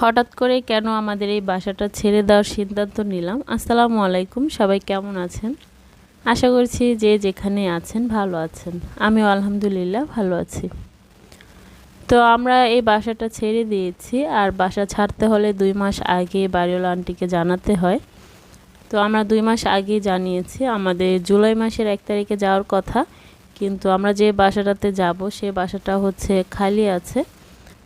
হঠাৎ করে কেন আমাদের এই বাসাটা ছেড়ে দেওয়ার সিদ্ধান্ত নিলাম। আসসালামু আলাইকুম, সবাই কেমন আছেন? আশা করছি যে যেখানে আছেন ভালো আছেন। আমিও আলহামদুলিল্লাহ ভালো আছি। তো আমরা এই বাসাটা ছেড়ে দিয়েছি, আর বাসা ছাড়তে হলে দুই মাস আগে বাড়িওয়ালা আন্টিকে জানাতে হয়। তো আমরা দুই মাস আগে জানিয়েছি, আমাদের জুলাই মাসের এক তারিখে যাওয়ার কথা। কিন্তু আমরা যে বাসাটাতে যাব, সে বাসাটা হচ্ছে খালি আছে।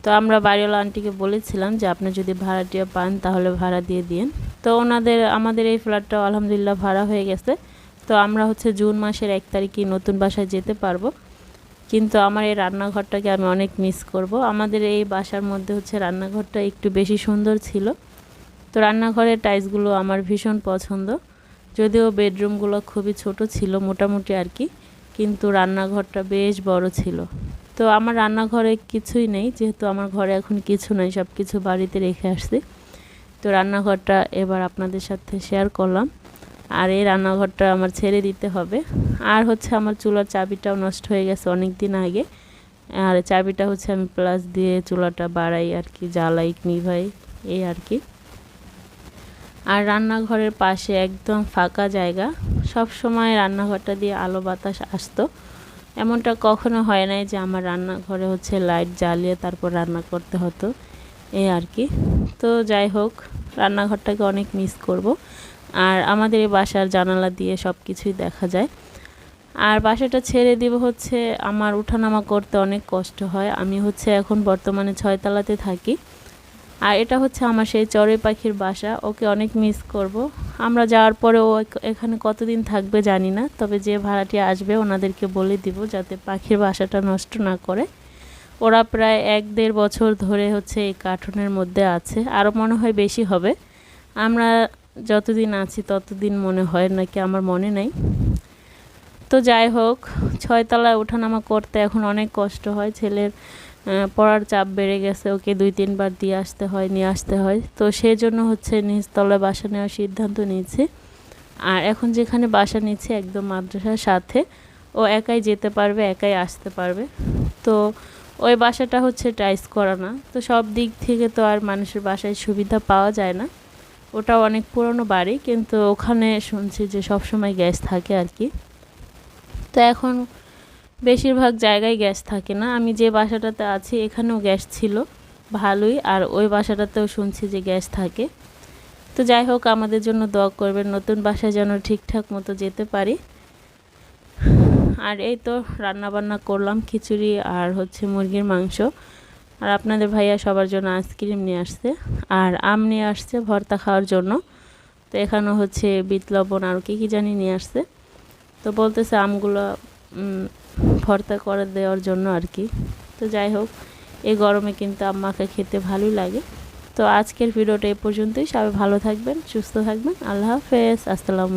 তো আমরা বাড়িওয়ালা আন্টিকে বলেছিলাম যে আপনি যদি ভাড়াটিয়া পান তাহলে ভাড়া দিয়ে দিন তো ওনাদের, আমাদের এই ফ্ল্যাটটা আলহামদুলিল্লাহ ভাড়া হয়ে গেছে। তো আমরা হচ্ছে জুন মাসের এক তারিখে নতুন বাসায় যেতে পারব। কিন্তু আমার এই রান্নাঘরটাকে আমি অনেক মিস করব। আমাদের এই বাসার মধ্যে হচ্ছে রান্নাঘরটা একটু বেশি সুন্দর ছিল। তো রান্নাঘরের টাইলসগুলো আমার ভীষণ পছন্দ। যদিও বেডরুমগুলো খুবই ছোট ছিল মোটামুটি আর কি, কিন্তু রান্নাঘরটা বেশ বড় ছিল। তো আমার রান্নাঘরে কিছুই নেই, যেহেতু আমার ঘরে এখন কিছু নাই সব কিছু বাড়িতে রেখে আসছি। তো রান্নাঘরটা এবার আপনাদের সাথে শেয়ার করলাম। আর এই রান্নাঘরটা আমার ছেড়ে দিতে হবে। আর হচ্ছে আমার চুলার চাবিটাও নষ্ট হয়ে গেছে অনেক দিন আগে। আর চাবিটা হচ্ছে আমি প্লাস দিয়ে চুলাটা বাড়াই আর কি, জ্বালাই, নিভাই, এই আর কি। আর রান্নাঘরের পাশে একদম ফাঁকা জায়গা। সব সময় রান্নাঘরটা দিয়ে আলো বাতাস আসতো। এমনটা কখনো হয় নাই যে আমার রান্নাঘরে হচ্ছে লাইট জ্বালিয়ে তারপর রান্না করতে হতো। এই আর কি। তো যাই হোক, রান্নাঘরটাকে অনেক মিস করব। আর আমাদের এই বাসার জানালা দিয়ে সব কিছুই দেখা যায়। আর বাসাটা ছেড়ে দিব হচ্ছে আমার উঠানামা করতে অনেক কষ্ট হয়। আমি হচ্ছে এখন বর্তমানে ছয়তলাতে থাকি। আর এটা হচ্ছে আমার সেই চড়ে পাখির বাসা, ওকে অনেক মিস করব। আমরা যাওয়ার পরে ও এখানে কতদিন থাকবে জানি না, তবে যে ভাড়াটি আসবে ওনাদেরকে বলে দিব যাতে পাখির বাসাটা নষ্ট না করে। ওরা প্রায় এক দেড় বছর ধরে হচ্ছে এই কার্টুনের মধ্যে আছে, আরও মনে হয় বেশি হবে। আমরা যতদিন আছি ততদিন মনে হয় নাকি আমার মনে নেই। তো যাই হোক, ছয়তলায় ওঠানামা করতে এখন অনেক কষ্ট হয়, ছেলের পড়ার চাপ বেড়ে গেছে, ওকে দুই তিনবার দিয়ে আসতে হয়, নিয়ে আসতে হয়। তো সেই জন্য হচ্ছে নিচতলায় বাসা নেওয়ার সিদ্ধান্ত নিয়েছি। আর এখন যেখানে বাসা নিচ্ছে একদম মাদ্রাসার সাথে, ও একাই যেতে পারবে, একাই আসতে পারবে। তো ওই বাসাটা হচ্ছে টাইস করা না। তো সব দিক থেকে তো আর মানুষের বাসায় সুবিধা পাওয়া যায় না। ওটা অনেক পুরনো বাড়ি, কিন্তু ওখানে শুনছি যে সব সময় গ্যাস থাকে আর কি। তো এখন বেশিরভাগ জায়গায় গ্যাস থাকে না। আমি যে বাসাটাতে আছি, এখানেও গ্যাস ছিল। ভালোই। আর ওই বাসাটাতেও শুনছি যে গ্যাস থাকে। তো যাই হোক, আমাদের জন্য দোয়া করবেন, নতুন বাসায় যেন ঠিকঠাক মতো যেতে পারি। আর এই তো রান্না বান্না করলাম, খিচুড়ি আর হচ্ছে মুরগির মাংস। আর আপনাদের ভাইয়া সবার জন্য আইসক্রিম নিয়ে আসছে। আর আম নিয়ে আসছে ভর্তা খাওয়ার জন্য। তো এখানেও হচ্ছে বিট লবণ আর কি কী জানি নিয়ে আসছে। তো বলতেছে আমগুলো ভর্তা করে দেওয়ার জন্য আর কি। তো যাই হোক, এই গরমে কিন্তু আম্মাকে খেতে ভালোই লাগে। তো আজকের ভিডিওটা এ পর্যন্তই। সবাই ভালো থাকবেন, সুস্থ থাকবেন। আল্লাহ হাফেজ। আসসালামু